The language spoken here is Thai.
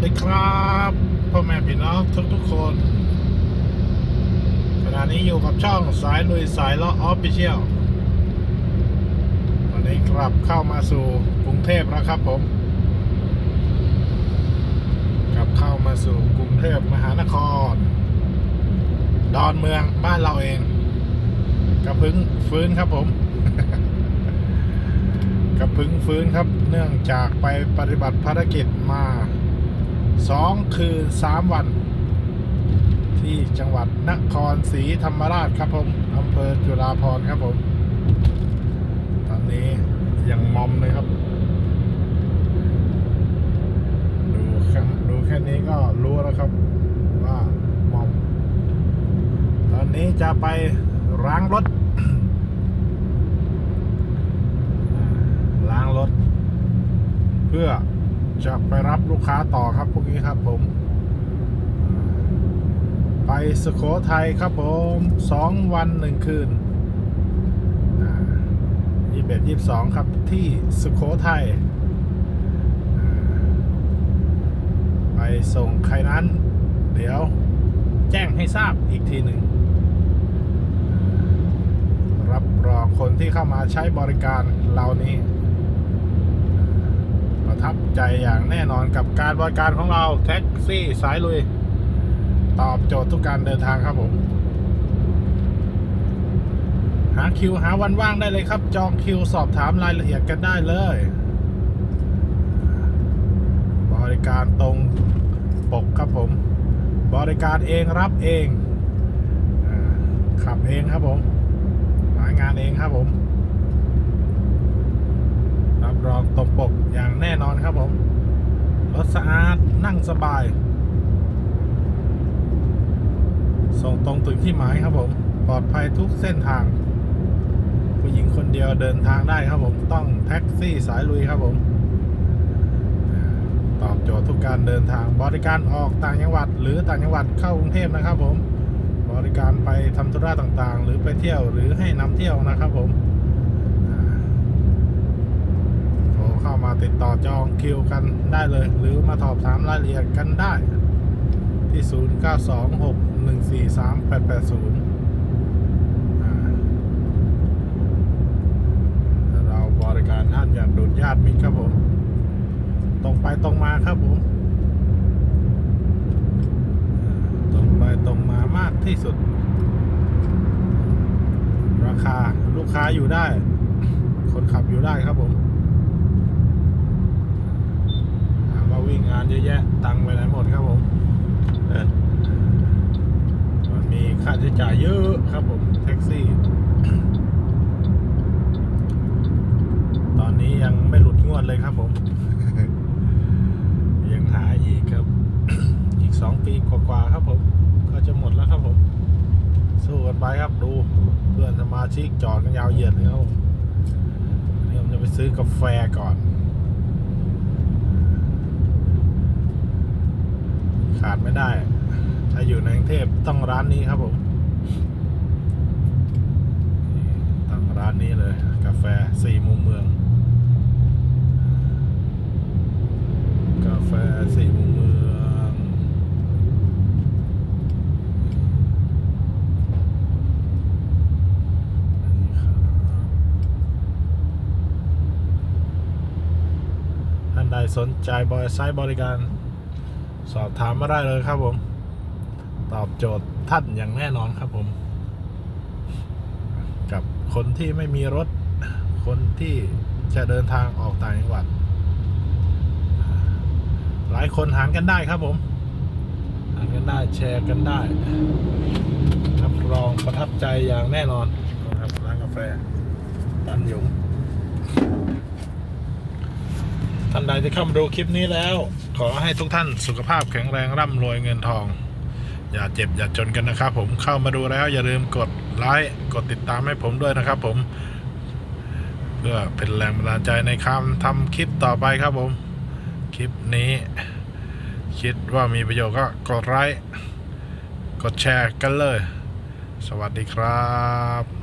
วัสดีครับพ่อแม่พี่น้องทุกทุกคนขณะนี้อยู่กับช่องสายลุยสายล้อออฟฟิเชียลวันนี้กลับเข้ามาสู่กรุงเทพแล้วครับผม กลับเข้ามาสู่กรุงเทพมหานคร ดอนเมืองบ้านเราเองกระพึ่งฟื้นครับผมกระพึ่งฟื้นครับ เนื่องจากไปปฏิบัติภารกิจมา สองคืนสามวัน ที่จังหวัดนครศรีธรรมราชครับผมอำเภอจุฬาภรณ์ครับผม ตอนนี้ยังมอมเลยครับ ดูแค่ดูแค่นี้ก็รู้แล้วครับ ว่ามอม ตอนนี้จะไปล้างรถล้างรถ เพื่อ จะไปรับลูกค้าต่อครับพวกนี้ครับผม ไปสุโขทัยครับผมสองวันหนึ่งคืนยี่สิบเอ็ดยี่สิบสองครับที่สุโขทัยไปส่งใครนั้น เดี๋ยวแจ้งให้ทราบอีกทีหนึ่ง รับรองคนที่เข้ามาใช้บริการเรานี้ ประทับใจอย่างแน่นอนกับการบริการของเราแท็กซี่สายลุย ตอบโจทย์ทุกการเดินทางครับผม หาคิวหาวันว่างได้เลยครับ จองคิวสอบถามรายละเอียดกันได้เลย บริการตรงปกครับผม บริการเองรับเองขับเองครับผมหางานเองครับผม รับรองตรงปกอย่างแน่นอนครับผม รถสะอาดนั่งสบาย ส่งตรงถึงที่หมายครับผม ปลอดภัยทุกเส้นทาง ผู้หญิงคนเดียวเดินทางได้ครับผม ต้องแท็กซี่สายลุยครับผม ตอบโจทย์ทุกการเดินทาง บริการออกต่างจังหวัด หรือต่างจังหวัดเข้ากรุงเทพนะครับผม บริการไปทำธุระต่างๆ หรือไปเที่ยวหรือให้นำเที่ยวนะครับผมอ่าโทรเข้ามา ต่อจองคิวกันได้เลย หรือมาสอบถามรายละเอียดกันได้ ที่ 0 9 2 6 1 4 3 8 8 0 เราบริการท่านอย่างดุจญาติมิตรครับผม ตรงไปตรงมาครับผมตรงไปตรงมามากที่สุด ราคาลูกค้าอยู่ได้ คนขับอยู่ได้ครับผมถาม ว่าวิ่งงานเยอะแยะ ตังค์ไปไหนหมดครับผมเออมันมีค่าใช้จ่ายเยอะครับผม แท็กซี่ ตอนนี้ยังไม่หลุดงวดเลยครับผม ยังหาอีกครับ อีกสองปีกว่าๆครับผม ก็จะหมดแล้วครับผม สู้กันไปครับดู เพื่อนสมาชิกจอดกันยาวเหยียดเลยครับผมวันนี้ผมจะไปซื้อกาแฟก่อน ขาดไม่ได้ ถ้าอยู่ในกรุงเทพต้องร้านนี้ครับผมต้องร้านนี้เลย กาแฟสี่มุมเมือง กาแฟสี่มุมเมือง ท่านใดสนใจบริษัทบริการ สอบถามมาได้เลยครับผม ตอบโจทย์ท่านอย่างแน่นอนครับผม กับคนที่ไม่มีรถ คนที่จะเดินทางออกต่างจังหวัด หลายคนหารกันได้ครับผม หารกันได้แชร์กันได้รับรองประทับใจอย่างแน่นอนครับร้านกาแฟตันหยง ท่าน ใดที่เข้ามาดูคลิปนี้แล้ว ขอให้ทุกท่านสุขภาพแข็งแรงร่ำรวยเงินทอง อย่าเจ็บอย่าจนกันนะครับ ผมเข้ามาดูแล้ว อย่าลืมกดไลค์กดติดตามให้ผมด้วยนะครับ ผม เพื่อเป็นแรงบันดาลใจในคำทำคลิปต่อไปครับผม คลิปนี้ คิดว่ามีประโยชน์ก็กดไลค์กดแชร์กันเลย สวัสดีครับ